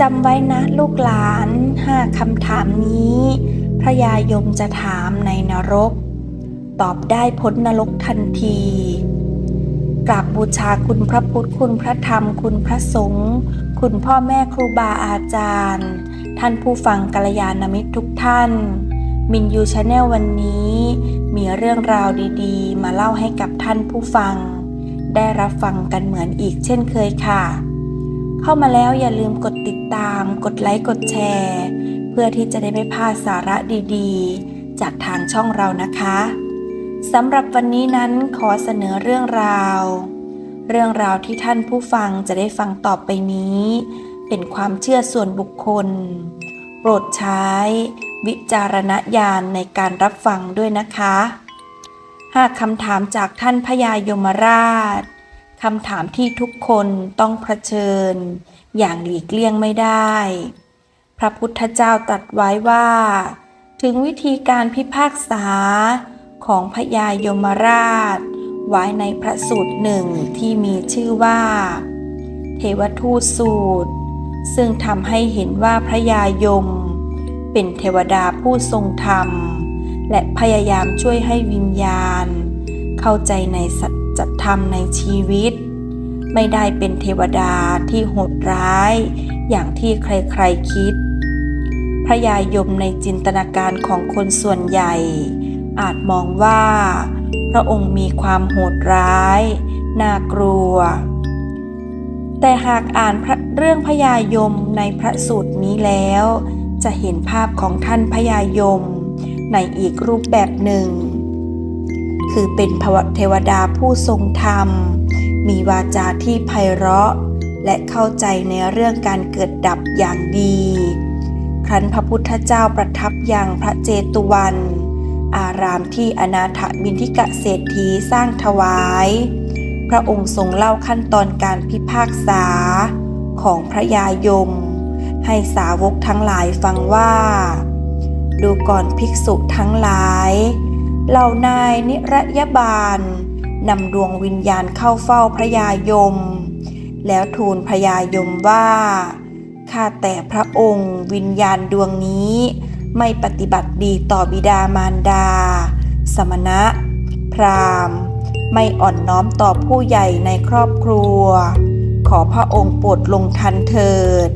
จำไว้นะลูกหลานห้าคำถามนี้ พระยายมจะถามในนรก ตอบได้พ้นนรกทันทีกราบบูชาคุณพระพุทธคุณพระธรรมคุณพระสงฆ์คุณพ่อแม่ครูบาอาจารย์ ท่านผู้ฟังกัลยาณมิตรทุกท่าน มินยูชาแนลวันนี้ มีเรื่องราวดีๆ มาเล่าให้กับท่านผู้ฟัง ได้รับฟังกันเหมือนอีกเช่นเคยค่ะ เข้ามาแล้วอย่าลืมกดติดตาม กดไลค์ กดแชร์ เพื่อที่จะได้ไม่พลาดสาระดีๆ จากทางช่องเรานะคะสำหรับวันนี้นั้นขอเสนอเรื่องราว เรื่องราวที่ท่านผู้ฟังจะได้ฟังต่อไปนี้ เป็นความเชื่อส่วนบุคคล โปรดใช้ วิจารณญาณในการรับฟังด้วยนะคะ หากคำถามจากท่านพญายมราช คำถามที่ทุกคนต้องเผชิญ อย่างหลีกเลี่ยงไม่ได้ พระพุทธเจ้าตรัสไว้ว่า ถึงวิธีการพิพากษาของพญายมราช ไว้ในพระสูตรหนึ่งที่มีชื่อว่า เทวทูตสูตร ซึ่งทำให้เห็นว่าพระยายม เป็นเทวดาผู้ทรงธรรม และพยายามช่วยให้วิญญาณ เข้าใจในสัจ ธรรมในชีวิต ไม่ได้เป็นเทวดาที่โหดร้าย อย่างที่ใครๆคิด พระยายมในจินตนาการของคนส่วนใหญ่ อาจมองว่า พระองค์มีความโหดร้าย น่ากลัว แต่หากอ่านเรื่องพญายมในพระสูตรนี้แล้ว จะเห็นภาพของท่านพญายมในอีกรูปแบบหนึ่ง คือเป็นเทวดาผู้ทรงธรรม มีวาจาที่ไพเราะ และเข้าใจในเรื่องการเกิดดับอย่างดี ครั้นพระพุทธเจ้าประทับยังพระเจตุวัน อารามที่อนาถบินทิกะเศรษฐีสร้างถวาย พระองค์ทรงเล่าขั้นตอนการพิพากษาของพระยายม ให้สาวกทั้งหลายฟังว่า ดูก่อนภิกษุทั้งหลาย เหล่านายนิรยบาลนำดวงวิญญาณเข้าเฝ้าพระยายม แล้วทูลพระยายมว่าข้าแต่พระองค์วิญญาณดวงนี้ ไม่ปฏิบัติดีต่อบิดามารดา สมณะ พราหมณ์ ไม่อ่อนน้อมต่อผู้ใหญ่ในครอบครัว ขอพระองค์โปรดลงทันเถิด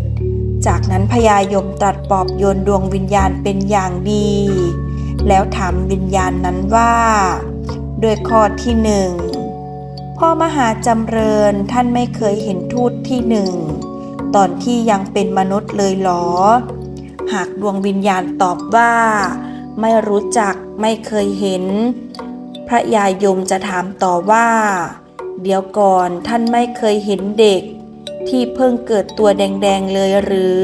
จากนั้นพญายมตรัสปลอบโยนดวงวิญญาณเป็นอย่างดี แล้วถามวิญญาณนั้นว่าด้วยข้อที่หนึ่งพ่อมหาจำเริญท่านไม่เคยเห็นทูตที่หนึ่งตอนที่ยังเป็นมนุษย์เลยหรอ หากดวงวิญญาณตอบว่า ไม่รู้จักไม่เคยเห็น พระยายมจะถามต่อว่า เดี๋ยวก่อนท่านไม่เคยเห็นเด็ก ที่เพิ่งเกิดตัวแดงๆเลยหรือ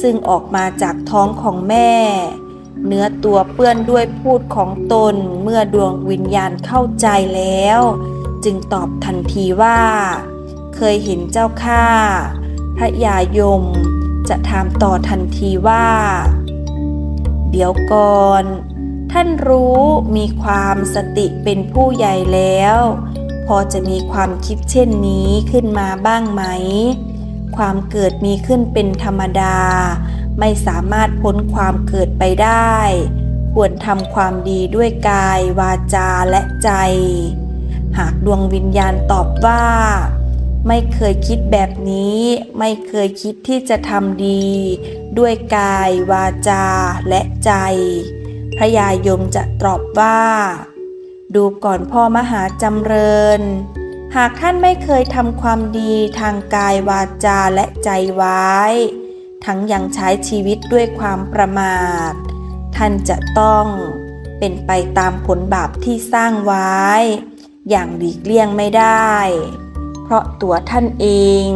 ซึ่งออกมาจากท้องของแม่ เนื้อตัวเปื้อนด้วยพูดของตนเมื่อดวงวิญญาณเข้าใจแล้ว จึงตอบทันทีว่า เคยเห็นเจ้าข้าพระยายมจะถามต่อทันทีว่า เดี๋ยวก่อน ท่านรู้มีความสติเป็นผู้ใหญ่แล้ว พอจะมีความคิดเช่นนี้ขึ้นมาบ้างไหม ความเกิดมีขึ้นเป็นธรรมดา ไม่สามารถพ้นความเกิดไปได้ ควรทำความดีด้วยกาย วาจาและใจ หากดวงวิญญาณตอบว่า ไม่เคยคิดแบบนี้ ไม่เคยคิดที่จะทำดี ด้วยกาย วาจาและใจ พระยายมจะตอบว่า ดูก่อนพ่อมหาจำเริญหากท่านไม่เคยทำความดีทางกายวาจาและใจไว้ ทั้งยังใช้ชีวิตด้วยความประมาท ท่านจะต้องเป็นไปตามผลบาปที่สร้างไว้ อย่างหลีกเลี่ยงไม่ได้ เพราะตัวท่านเอง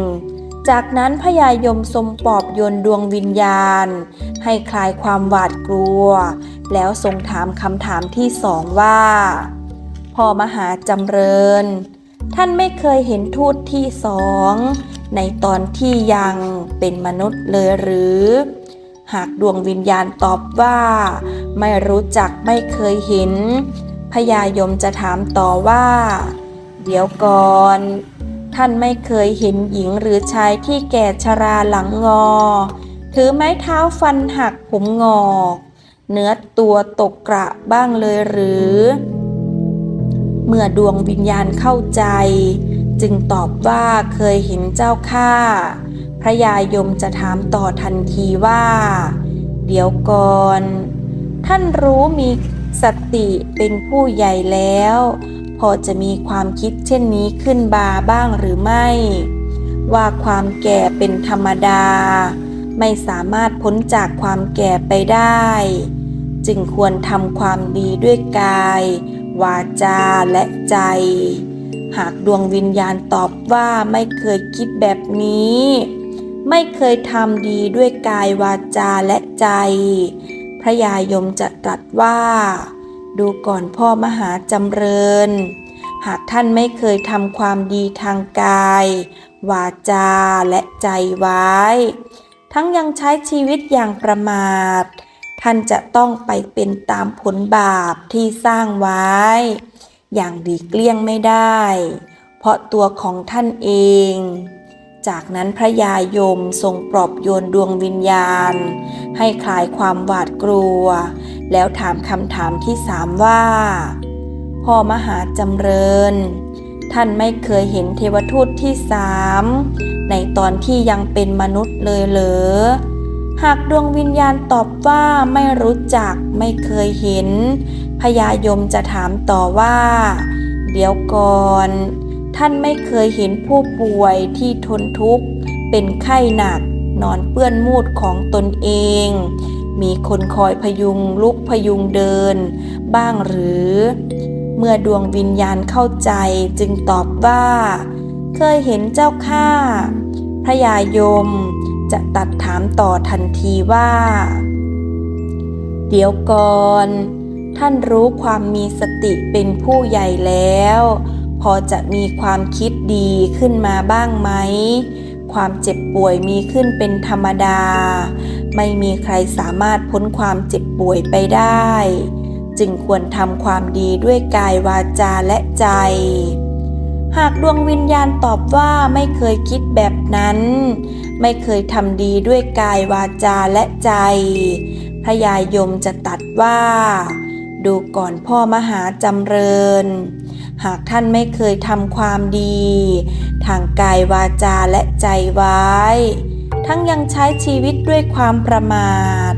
จากนั้นพญายมทรงปอบโยนดวงวิญญาณ ให้คลายความหวาดกลัว แล้วทรงถามคำถามที่สองว่าพ่อมหาจำเริญ ท่านไม่เคยเห็นทูตที่สอง ในตอนที่ยังเป็นมนุษย์เลยหรือ หากดวงวิญญาณตอบว่า ไม่รู้จักไม่เคยเห็น พญายมจะถามต่อว่า เดี๋ยวก่อน ท่านไม่เคยเห็นหญิงหรือชายที่แก่ชราหลังงอ ถือไม้เท้าฟันหักผมงอกเนื้อตัวตกกระบ้างเลยหรือ เมื่อดวงวิญญาณเข้าใจ จึงตอบว่าเคยเห็นเจ้าข้าพระยายมจะถามต่อทันทีว่า เดี๋ยวก่อน ท่านรู้มีสติเป็นผู้ใหญ่แล้ว พอจะมีความคิดเช่นนี้ขึ้นบาบ้างหรือไม่ ว่าความแก่เป็นธรรมดา ไม่สามารถพ้นจากความแก่ไปได้ จึงควรทำความดีด้วยกาย วาจาและใจ หากดวงวิญญาณตอบว่าไม่เคยคิดแบบนี้ ไม่เคยทำดีด้วยกายวาจาและใจ พระยายมจะตรัสว่า ดูก่อนพ่อมหาจำเริญ หากท่านไม่เคยทำความดีทางกาย วาจาและใจไว้ ทั้งยังใช้ชีวิตอย่างประมาท ท่านจะต้องไปเป็นตามผลบาปที่สร้างไว้ อย่างดีเกลี้ยงไม่ได้ เพราะตัวของท่านเอง จากนั้นพระยายมทรงปลอบโยนดวงวิญญาณ ให้คลายความหวาดกลัว แล้วถามคำถามที่สามว่า พ่อมหาจำเริญ ท่านไม่เคยเห็นเทวทูตที่สามในตอนที่ยังเป็นมนุษย์เลยเหรอหากดวงวิญญาณตอบว่าไม่รู้จักไม่เคยเห็น พญายมจะถามต่อว่า เดี๋ยวก่อน ท่านไม่เคยเห็นผู้ป่วยที่ทนทุกข์ เป็นไข้หนัก นอนเปื้อนมูดของตนเอง มีคนคอยพยุงลุกพยุงเดิน บ้างหรือ เมื่อดวงวิญญาณเข้าใจจึงตอบว่า เคยเห็นเจ้าข้าพระยายมจะตัดถามต่อทันทีว่า เดี๋ยวก่อน ท่านรู้ความมีสติเป็นผู้ใหญ่แล้ว พอจะมีความคิดดีขึ้นมาบ้างไหม ความเจ็บป่วยมีขึ้นเป็นธรรมดา ไม่มีใครสามารถพ้นความเจ็บป่วยไปได้ จึงควรทำความดีด้วยกายวาจาและใจ หากดวงวิญญาณตอบว่าไม่เคยคิดแบบนั้น ไม่เคยทำดีด้วยกายวาจาและใจพระยายมจะตัดว่า ดูก่อนพ่อมหาจำเริญ หากท่านไม่เคยทำความดี ทางกายวาจาและใจไว้ ทั้งยังใช้ชีวิตด้วยความประมาท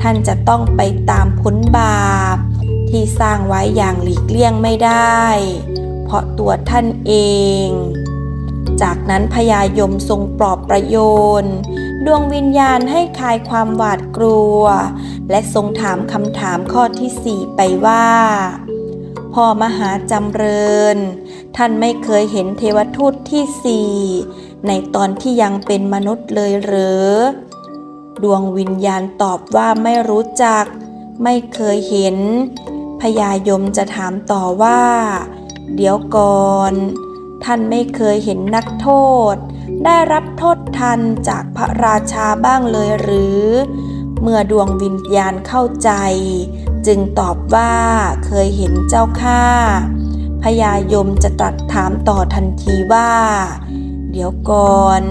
ท่านจะต้องไปตามพ้นบาป ที่สร้างไว้อย่างหลีกเลี่ยงไม่ได้ เพราะตัวท่านเอง จากนั้นพญายมทรงปลอบประโยนดวงวิญญาณให้คลายความหวาดกลัว และทรงถามคำถามข้อที่สี่ไปว่า พ่อมหาจำเริญ ท่านไม่เคยเห็นเทวทูตที่สี่ในตอนที่ยังเป็นมนุษย์เลยหรือ ดวงวิญญาณตอบว่าไม่รู้จัก ไม่เคยเห็น พญายมจะถามต่อว่า เดี๋ยวก่อนท่านไม่เคยเห็นนักโทษ ได้รับโทษทันจากพระราชาบ้างเลยหรือ เมื่อดวงวิญญาณเข้าใจ จึงตอบว่าเคยเห็นเจ้าข้าพญายมจะตรัสถามต่อทันทีว่า เดี๋ยวก่อน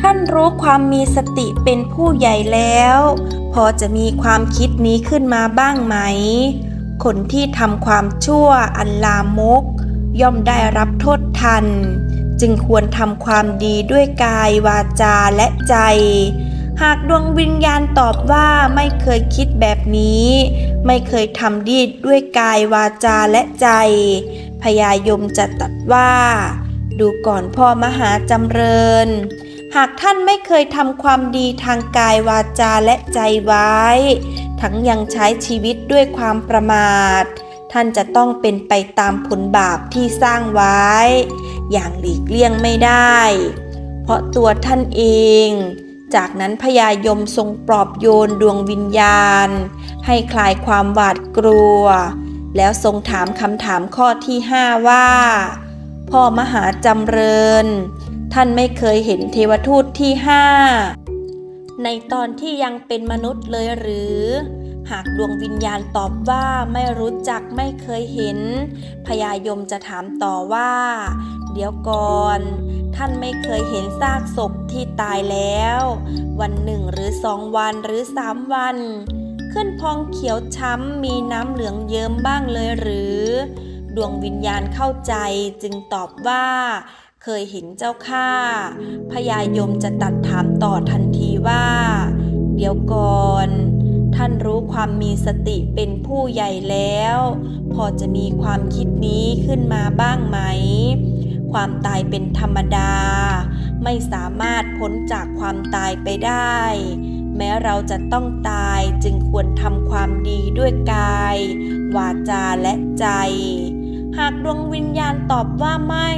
ท่านรู้ความมีสติเป็นผู้ใหญ่แล้ว พอจะมีความคิดนี้ขึ้นมาบ้างไหม คนที่ทำความชั่วอันลามก ย่อมได้รับโทษทัน จึงควรทำความดีด้วยกายวาจาและใจ หากดวงวิญญาณตอบว่าไม่เคยคิดแบบนี้ ไม่เคยทำดีด้วยกายวาจาและใจ พญายมจะตัดว่า ดูก่อนพ่อมหาจำเริญ หากท่านไม่เคยทำความดีทางกายวาจาและใจไว้ ทั้งยังใช้ชีวิตด้วยความประมาท ท่านจะต้องเป็นไปตามผลบาปที่สร้างไว้ อย่างหลีกเลี่ยงไม่ได้ เพราะตัวท่านเอง จากนั้นพญายมทรงปลอบโยนดวงวิญญาณ ให้คลายความหวาดกลัว แล้วทรงถามคำถามข้อที่ห้าว่า พ่อมหาจำเริญ ท่านไม่เคยเห็นเทวทูตที่ห้าในตอนที่ยังเป็นมนุษย์เลยหรือ หากดวงวิญญาณตอบว่าไม่รู้จักไม่เคยเห็น พญายมจะถามต่อว่า เดี๋ยวก่อน ท่านไม่เคยเห็นซากศพที่ตายแล้ว วันหนึ่งหรือสองวันหรือสามวัน ขึ้นพองเขียวช้ำมีน้ำเหลืองเยิ้มบ้างเลยหรือ ดวงวิญญาณเข้าใจจึงตอบว่า เคยเห็นเจ้าข้าพญายมจะตัดถามต่อทันทีว่า เดี๋ยวก่อนท่านรู้ความมีสติเป็นผู้ใหญ่แล้ว พอจะมีความคิดนี้ขึ้นมาบ้างไหม ความตายเป็นธรรมดา ไม่สามารถพ้นจากความตายไปได้ แม้เราจะต้องตายจึงควรทำความดีด้วยกาย วาจาและใจ หากดวงวิญญาณตอบว่าไม่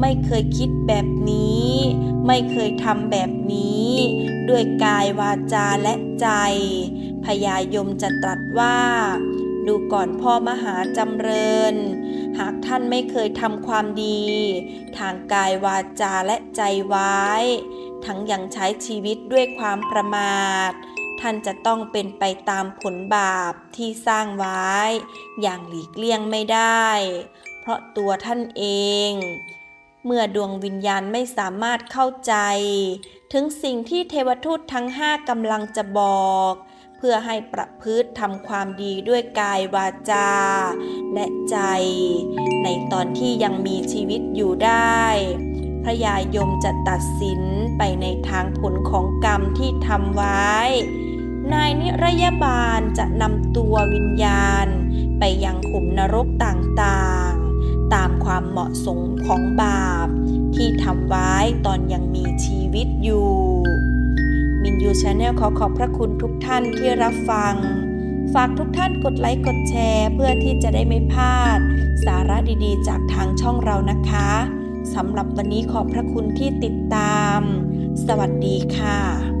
ไม่เคยคิดแบบนี้ ไม่เคยทำแบบนี้ ด้วยกายวาจาและใจพญายมจะตรัสว่า ดูก่อนพ่อมหาจำเริญ หากท่านไม่เคยทำความดี ทางกายวาจาและใจไว้ ทั้งยังใช้ชีวิตด้วยความประมาท ท่านจะต้องเป็นไปตามผลบาปที่สร้างไว้ อย่างหลีกเลี่ยงไม่ได้ เพราะตัวท่านเอง เมื่อดวงวิญญาณไม่สามารถเข้าใจ ถึงสิ่งที่เทวทูตทั้งห้ากำลังจะบอก เพื่อให้ประพฤติทำความดีด้วยกายวาจา และใจ ในตอนที่ยังมีชีวิตอยู่ได้ พระยายมจะตัดสินไปในทางผลของกรรมที่ทำไว้ นายนิรยบาลจะนำตัววิญญาณ ไปยังขุมนรกต่างๆ ตามความเหมาะสมของบาป ที่ทำไว้ตอนยังมีชีวิตอยู่ มินยูชาแนลขอขอบพระคุณทุกท่านที่รับฟัง ฝากทุกท่านกดไลค์กดแชร์เพื่อที่จะได้ไม่พลาด สาระดีๆ จากทางช่องเรานะคะสำหรับวันนี้ขอบพระคุณที่ติดตาม สวัสดีค่ะ